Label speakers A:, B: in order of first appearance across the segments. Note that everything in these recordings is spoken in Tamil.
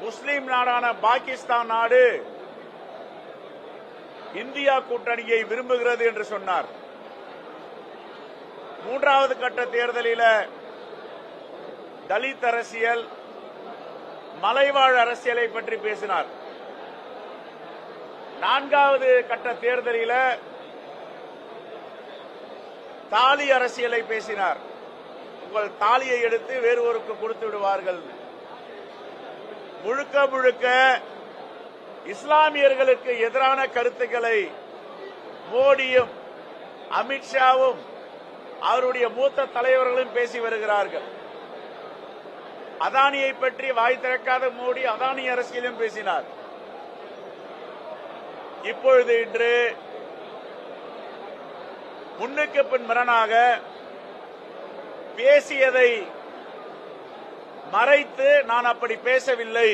A: முஸ்லிம் நாடான பாகிஸ்தான் நாடு இந்தியா கூட்டணியை விரும்புகிறது என்று சொன்னார். மூன்றாவது கட்ட தேர்தலில் தலித் அரசியல் மலைவாழ் அரசியலை பற்றி பேசினார். நான்காவது கட்ட தேர்தலில் தாலி அரசியலை பேசினார். உங்கள் தாலியை எடுத்து வேறு ஒருக்கு கொடுத்து விடுவார்கள் முழுக்க முழுக்க இஸ்லாமியர்களுக்கு எதிரான கருத்துக்களை மோடியும் அமித்ஷாவும் அவருடைய மூத்த தலைவர்களும் பேசி வருகிறார்கள். அதானியை பற்றி வாய் திறக்காத மோடி அதானி அரசியலும் பேசினார். இப்பொழுது இன்று முன்னுக்கு பின் மரணாக பேசியதை மறைத்து நான் அப்படி பேசவில்லை.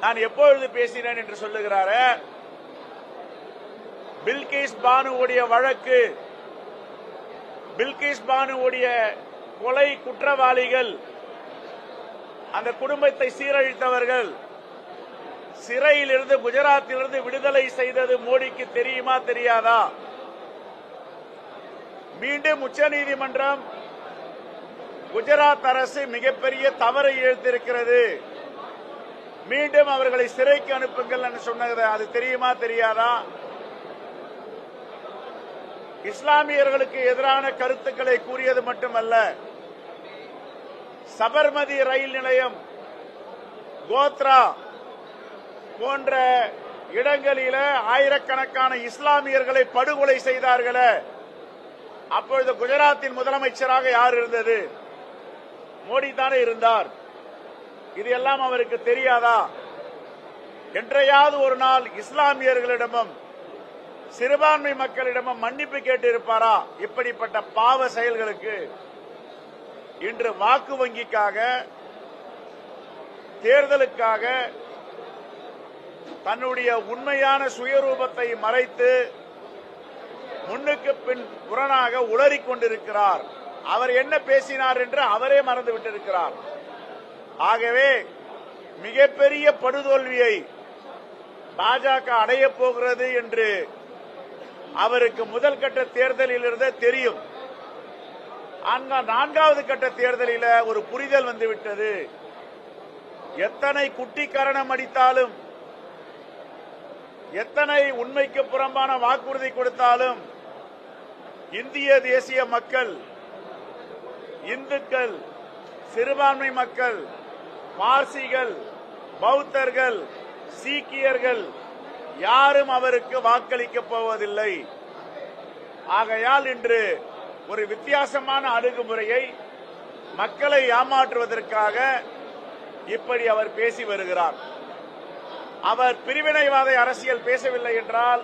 A: நான் எப்பொழுது பேசினேன் என்று சொல்லுகிறார? பில்கிஸ் பானுவுடைய வழக்கு பில்கிஸ் பானுவுடைய கொலை குற்றவாளிகள் அந்த குடும்பத்தை சீரழித்தவர்கள் சிறையிலிருந்து குஜராத்திலிருந்து விடுதலை செய்தது மோடிக்கு தெரியுமா தெரியாதா? மீண்டும் உச்சநீதிமன்றம் குஜராத் அரசு மிகப்பெரிய தவறை இழுத்திருக்கிறது மீண்டும் அவர்களை சிறைக்கு அனுப்புங்கள் என்று சொன்னது அது தெரியுமா தெரியாதா? இஸ்லாமியர்களுக்கு எதிரான கருத்துக்களை கூறியது மட்டுமல்ல. சபர்மதி ரயில் நிலையம் கோத்ரா போன்ற இடங்களில ஆயிரக்கணக்கான இஸ்லாமியர்களை படுகொலை செய்தார்களே. அப்பொழுது குஜராத்தின் முதலமைச்சராக யார் இருந்தது? மோடி தானே இருந்தார். இது எல்லாம் அவருக்கு தெரியாதா? என்றையாவது ஒரு நாள் இஸ்லாமியர்களிடமும் சிறுபான்மை மக்களிடமும் மன்னிப்பு கேட்டிருப்பாரா? இப்படிப்பட்ட பாவ செயல்களுக்கு இன்று வாக்கு வங்கிக்காக தேர்தலுக்காக தன்னுடைய உண்மையான சுயரூபத்தை மறைத்து முன்னுக்கு பின் புறனாக உளறிக் கொண்டிருக்கிறார் அவர் என்ன பேசினார் என்று அவரே மறந்து விட்டிருக்கிறார். ஆகவே மிகப்பெரிய படுதோல்வியை பாஜக அடையப் போகிறது என்று அவருக்கு முதல் கட்ட தேர்தலில் இருந்தே தெரியும் நான்காவது கட்ட தேர்தலில் ஒரு புரிதல் வந்துவிட்டது. எத்தனை குட்டி கரணம் அடித்தாலும் எத்தனை உண்மைக்கு புறம்பான வாக்குறுதி கொடுத்தாலும் இந்திய தேசிய மக்கள் இந்துக்கள் சிறுபான்மை மக்கள் பார்சிகள் பௌத்தர்கள் சீக்கியர்கள் யாரும் அவருக்கு வாக்களிக்கப் போவதில்லை. ஆகையால் இன்று ஒரு வித்தியாசமான அணுகுமுறையை மக்களை ஏமாற்றுவதற்காக இப்படி அவர் பேசி வருகிறார். அவர் பிரிவினைவாத அரசியல் பேசவில்லை என்றால்